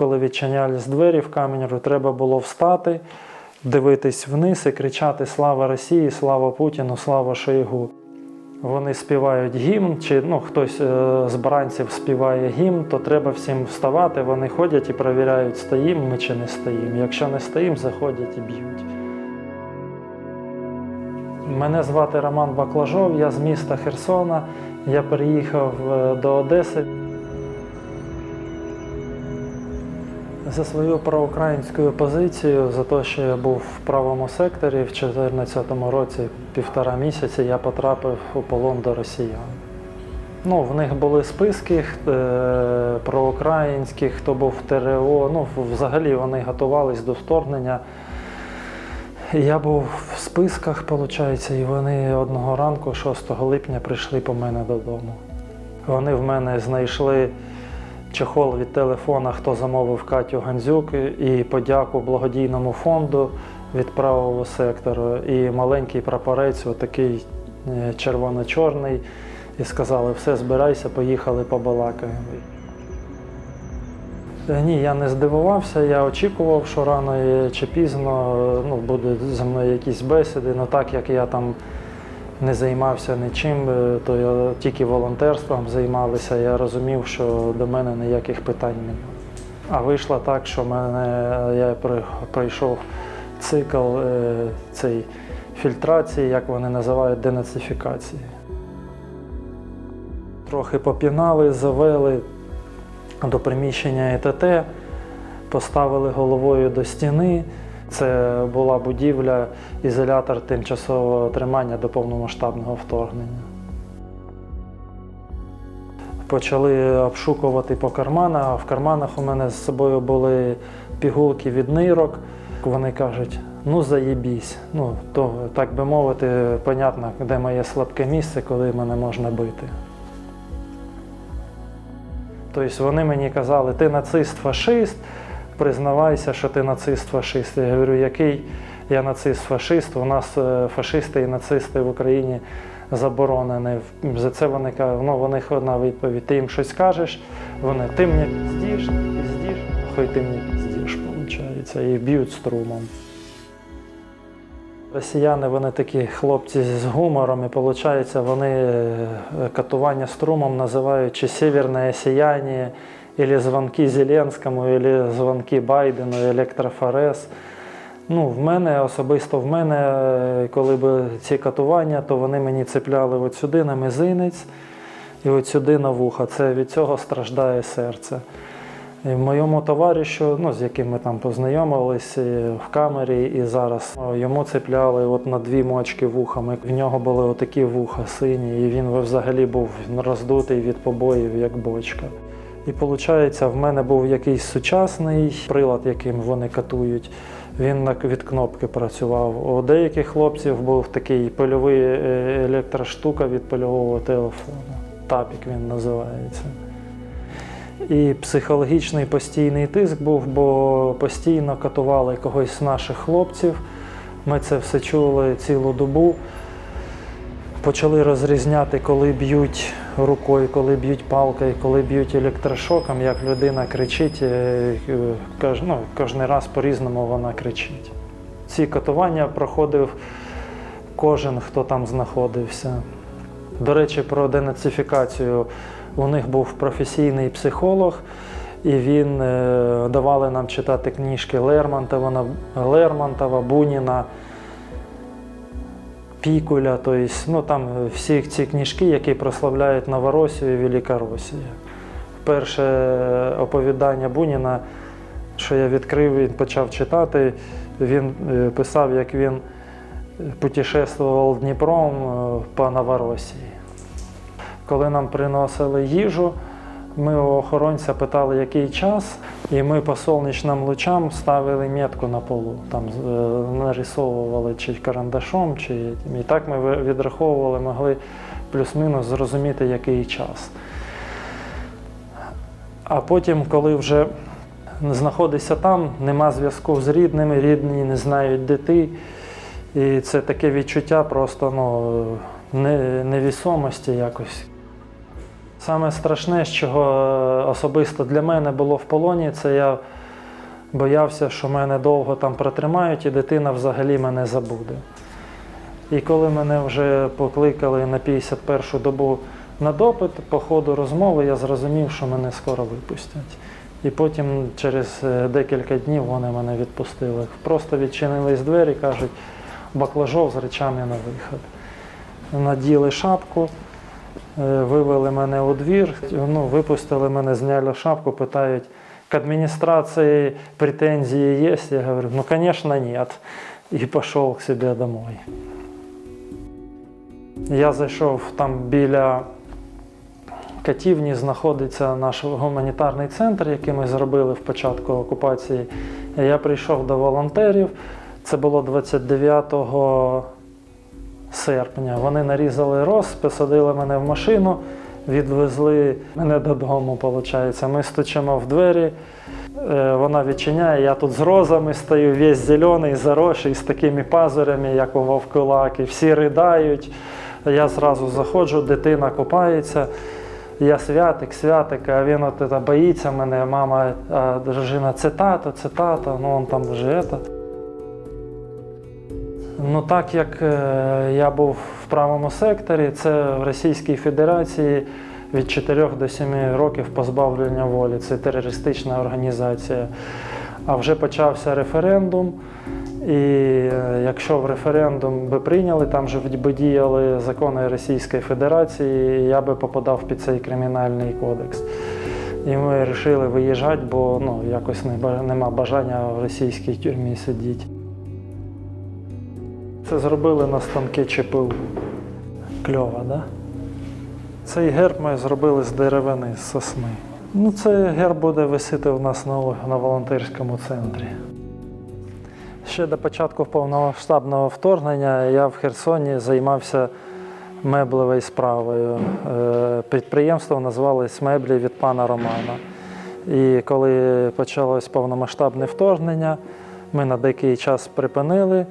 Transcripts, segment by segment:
Коли відчинялись двері в камеру, треба було встати, дивитись вниз і кричати Слава Росії, слава Путіну, слава Шойгу. Вони співають гімн, чи ну, хтось е, з бранців співає гімн, то треба всім вставати. Вони ходять і перевіряють, стоїмо ми чи не стоїмо. Якщо не стоїмо, заходять і б'ють. Мене звати Роман Баклажов, я з міста Херсона. Я переїхав е, до Одеси. За свою проукраїнську позицію, за те, що я був в правому секторі в 2014 році, півтора місяці я потрапив у полон до росіян. Ну, в них були списки е, проукраїнські, хто був в ТРО. Ну, взагалі вони готувались до вторгнення. Я був в списках, виходить, і вони одного ранку, 6 липня, прийшли по мене додому. Вони в мене знайшли чехол від телефона, хто замовив Катю Гандзюк, і подяку благодійному фонду від правого сектору, і маленький прапорець, отакий е, червоно-чорний, і сказали, все, збирайся, поїхали побалакаємо. Е, Ні, я не здивувався, я очікував, що рано чи пізно е, ну, будуть зі мною якісь бесіди. Ну так як я там не займався нічим, е, то я тільки волонтерством займалися, я розумів, що до мене ніяких питань немає. А вийшло так, що мене, я пройшов цикл е, цей фільтрації, як вони називають, денацифікації. Трохи попінали, завели до приміщення ЕТТ, поставили головою до стіни. Це була будівля, ізолятор тимчасового тримання до повномасштабного вторгнення. Почали обшукувати по карманах, в карманах у мене з собою були пігулки від нирок. Вони кажуть, ну заєбісь. Ну, то, так би мовити, понятно, де моє слабке місце, коли мене можна бити. Тобто вони мені казали, ти нацист, фашист, признавайся, що ти нацист, фашист. Я говорю, який я нацист, фашист? У нас е, фашисти і нацисти в Україні заборонені. За це вони кажуть, ну, в них одна відповідь. Ти їм щось кажеш, вони ти мені піздіш, піздіш, хай ти мені піздіш, виходить, і б'ють струмом. Росіяни вони такі хлопці з гумором, і виходить, вони е, катування струмом називають чи северне сіяння, або дзвонки Зеленському, або дзвонки Байдену, електрофорез. Ну, в мене особисто в мене, коли б ці катування, то вони мені цепляли от сюди на мизинець і от сюди на вуха. Це від цього страждає серце. І моєму товаришу, ну, з яким ми там познайомились в камері, і зараз йому цепляли от на дві мочки вухами. В нього були отакі вуха сині, і він взагалі був роздутий від побоїв, як бочка. І виходить, в мене був якийсь сучасний прилад, яким вони катують. Він від кнопки працював. У деяких хлопців був такий польовий е, електроштука від польового телефону. Тапік він називається. І психологічний постійний тиск був, бо постійно катували когось з наших хлопців. Ми це все чули цілу добу. Почали розрізняти, коли б'ють рукою, коли б'ють палкою, коли б'ють електрошоком, як людина кричить, е, е, ну, кожен раз по-різному вона кричить. Ці катування проходив кожен, хто там знаходився. До речі, про денацифікацію. У них був професійний психолог, і він е, давали нам читати книжки Лермонтова, Лермонтова, Буніна, Пікуля, тобто, ну, там всі ці книжки, які прославляють Новоросію і Великоросію. Перше оповідання Буніна, що я відкрив, він почав читати, він е, писав, як він путешествував Дніпром е, по Новоросії. Коли нам приносили їжу, ми у охоронця питали, який час, і ми по сонячним лучам ставили метку на полу. Там е, нарисовували чи карандашом, чи і так ми відраховували, могли плюс-мінус зрозуміти, який час. А потім, коли вже знаходишся там, нема зв'язку з рідними, рідні не знають, де ти. І це таке відчуття просто ну, невісомості якось. Саме страшне, чого е, особисто для мене було в полоні, це я боявся, що мене довго там протримають і дитина взагалі мене забуде. І коли мене вже покликали на 51-шу добу на допит, по ходу розмови я зрозумів, що мене скоро випустять. І потім через е, декілька днів вони мене відпустили. Просто відчинились двері, кажуть, баклажов з речами на вихід. Наділи шапку, вивели мене у двір, ну, випустили мене, зняли шапку, питають, к адміністрації претензії є? Я говорю, ну, звісно, нет. І пішов к себе домой. Я зайшов там біля Катівні знаходиться наш гуманітарний центр, який ми зробили в початку окупації. Я прийшов до волонтерів. Це було 29 серпня. Вони нарізали роз, посадили мене в машину, відвезли мене додому. Виходить. Ми стучимо в двері. е, Вона відчиняє, я тут з розами стою, весь зелений, заросший, з такими пазурями, як у вовкулаки. Всі ридають. Я зразу заходжу, дитина купається. Я святик, святик, а він от боїться мене, мама, а дружина, це тато, це тато, ну он там вже. Ну так як е, я був в правому секторі, це в Російській Федерації від 4 до 7 років позбавлення волі. Це терористична організація. А вже почався референдум. І е, якщо в референдум би прийняли, там же би діяли закони Російської Федерації, я би попадав під цей кримінальний кодекс. І ми вирішили виїжджати, бо ну, якось не, нема бажання в російській тюрмі сидіти. Це зробили на станки ЧПУ. Кльово, так? Да? Цей герб ми зробили з деревини, з сосни. Ну, цей герб буде висіти у нас на, на волонтерському центрі. Ще до початку повномасштабного вторгнення я в Херсоні займався меблевою справою. Е, Підприємство називалось Меблі від пана Романа. І коли почалось повномасштабне вторгнення, ми на деякий час припинили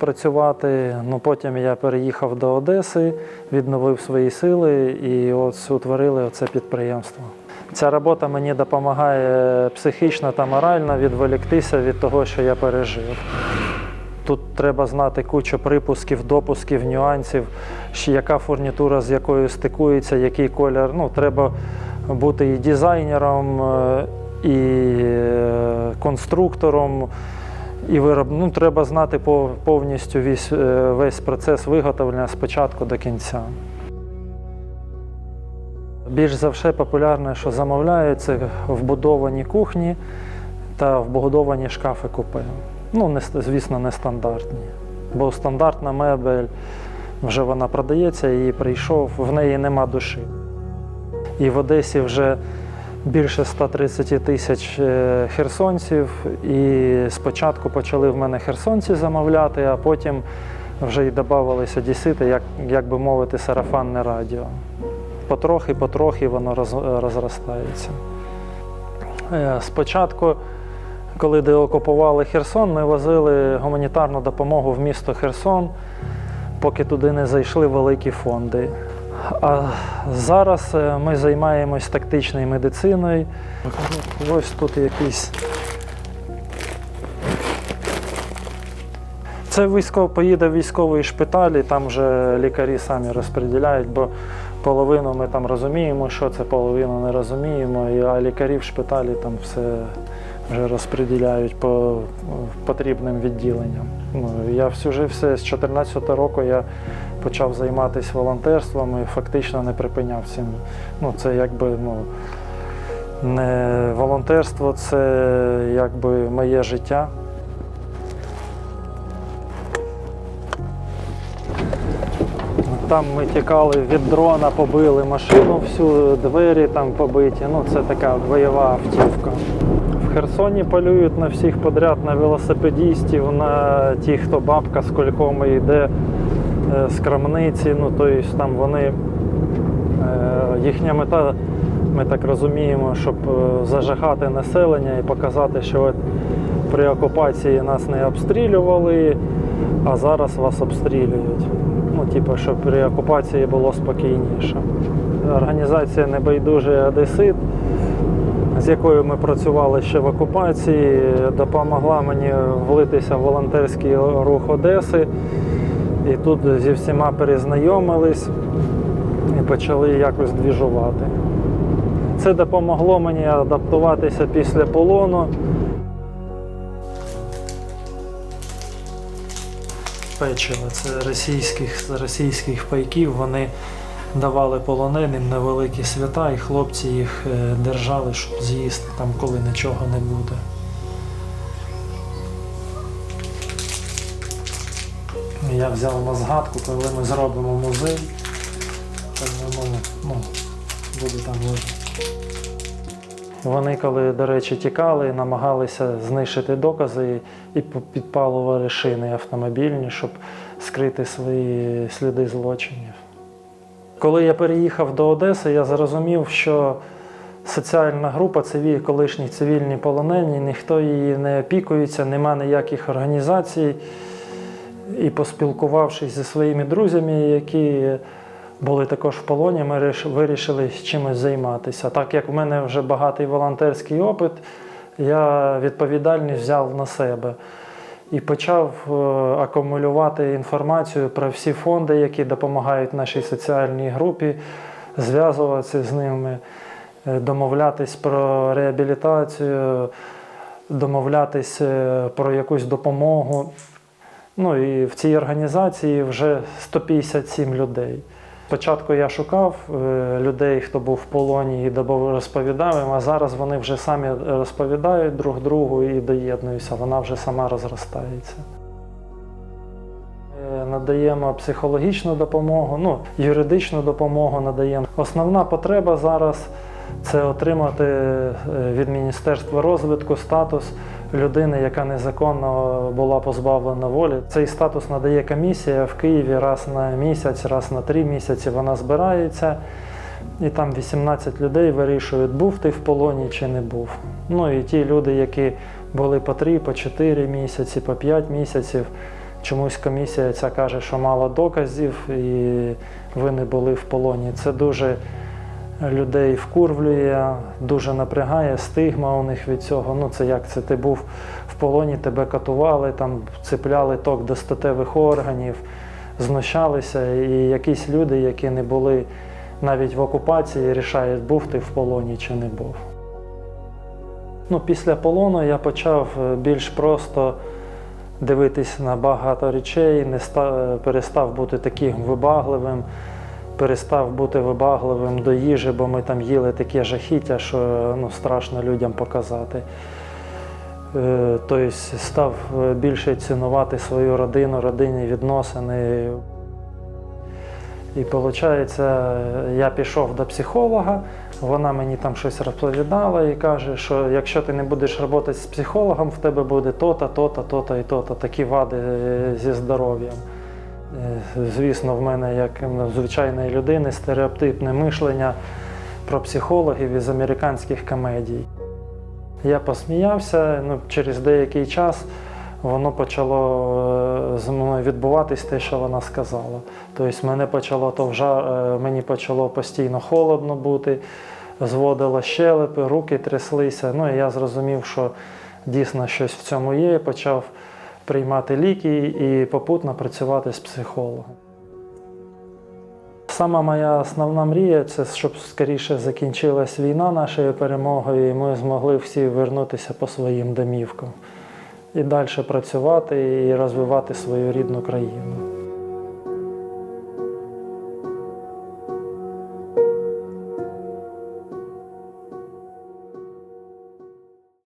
працювати. Ну, потім я переїхав до Одеси, відновив свої сили і от утворили оце підприємство. Ця робота мені допомагає психічно та морально відволіктися від того, що я пережив. Тут треба знати кучу припусків, допусків, нюансів, яка фурнітура з якою стикується, який колір. Ну, треба бути і дизайнером, е, і е, конструктором, і вироб... ну, треба знати повністю весь, е, весь процес виготовлення з початку до кінця. Більш за все популярне, що замовляють, це вбудовані кухні та вбудовані шкафи купе. Ну, звісно, не стандартні. Бо стандартна мебель вже вона продається, її прийшов, в неї нема душі. І в Одесі вже більше 130 тисяч е, херсонців. І спочатку почали в мене херсонці замовляти, а потім вже й додавалися одесити, як, як би мовити, сарафанне радіо. Потрохи, потрохи воно роз, розростається. Е, Спочатку, коли деокупували Херсон, ми возили гуманітарну допомогу в місто Херсон, поки туди не зайшли великі фонди. А зараз е, ми займаємось тактичною медициною. Ось тут якийсь. Це військов, поїде в військовий шпиталь, там вже лікарі самі розподіляють, бо половину ми там розуміємо, що це, половину не розуміємо, а лікарі в шпиталі там все вже розподіляють по потрібним відділенням. Ну, я всю жив з 14 року я почав займатися волонтерством і фактично не припиняв цим. Ну, це якби ну, не волонтерство, це якби моє життя. Там ми тікали від дрона, побили машину, всю двері там побиті. Ну, це така бойова автівка. В Херсоні полюють на всіх подряд, на велосипедістів, на тих, хто бабка з кольком йде з крамниці. Ну, тобто там вони, е, їхня мета, ми так розуміємо, щоб е, зажигати населення і показати, що от при окупації нас не обстрілювали, а зараз вас обстрілюють. Ну, типу, щоб при окупації було спокійніше. організація Небайдужий Одесит, з якою ми працювали ще в окупації, допомогла мені влитися в волонтерський рух Одеси. І тут зі всіма перезнайомились і почали якось двіжувати. Це допомогло мені адаптуватися після полону. Печиво це російських, з російських пайків. Вони давали полоненим на великі свята, і хлопці їх е, держали, щоб з'їсти там, коли нічого не буде. Я взяв на згадку, коли ми зробимо музей, то воно ну, буде там видно. Вони, коли, до речі, тікали, намагалися знищити докази і підпалували шини автомобільні, щоб скрити свої сліди злочинів. Коли я переїхав до Одеси, я зрозумів, що соціальна група циві, колишні цивільні полонені, ніхто її не опікується, нема ніяких організацій. І поспілкувавшись зі своїми друзями, які були також в полоні, ми вирішили чимось займатися. Так як в мене вже багатий волонтерський опит, я відповідальність взяв на себе і почав е, акумулювати інформацію про всі фонди, які допомагають нашій соціальній групі, зв'язуватися з ними, е, домовлятись про реабілітацію, домовлятись е, про якусь допомогу. Ну і в цій організації вже 157 людей. Спочатку я шукав е, людей, хто був в полоні і розповідав їм, а зараз вони вже самі розповідають друг другу і доєднуються, вона вже сама розростається. Е, Надаємо психологічну допомогу, ну, юридичну допомогу надаємо. Основна потреба зараз це отримати е, від Міністерства розвитку статус людини, яка незаконно була позбавлена волі. Цей статус надає комісія в Києві раз на місяць, раз на три місяці. Вона збирається, і там 18 людей вирішують, був ти в полоні чи не був. Ну і ті люди, які були по 3, по 4 місяці, по 5 місяців. Чомусь комісія ця каже, що мало доказів, і ви не були в полоні. Це дуже людей вкурвлює, дуже напрягає, стигма у них від цього. Ну це як це ти був в полоні, тебе катували, там цепляли ток до статевих органів, знущалися. І якісь люди, які не були навіть в окупації, рішають, був ти в полоні чи не був. Ну, після полону я почав е, більш просто дивитись на багато речей, не ста- перестав бути таким вибагливим перестав бути вибагливим до їжі, бо ми там їли таке жахіття, що ну, страшно людям показати. Тобто став е, більше цінувати свою родину, родинні відносини. І виходить, я пішов до психолога, вона мені там щось розповідала і каже, що якщо ти не будеш працювати з психологом, в тебе буде то-то, то-то, то-то і то-то, такі вади е, зі здоров'ям. Е, Звісно, в мене, як звичайної людини, стереотипне мишлення про психологів із американських комедій. Я посміявся, ну, через деякий час воно почало е, з мною відбуватись те, що вона сказала. Тобто мене почало то вжа... е, мені почало постійно холодно бути, зводило щелепи, руки тряслися. Ну і я зрозумів, що дійсно щось в цьому є, почав приймати ліки і попутно працювати з психологом. Сама моя основна мрія це щоб скоріше закінчилась війна нашою перемогою, і ми змогли всі вернутися по своїм домівкам і далі працювати і розвивати свою рідну країну.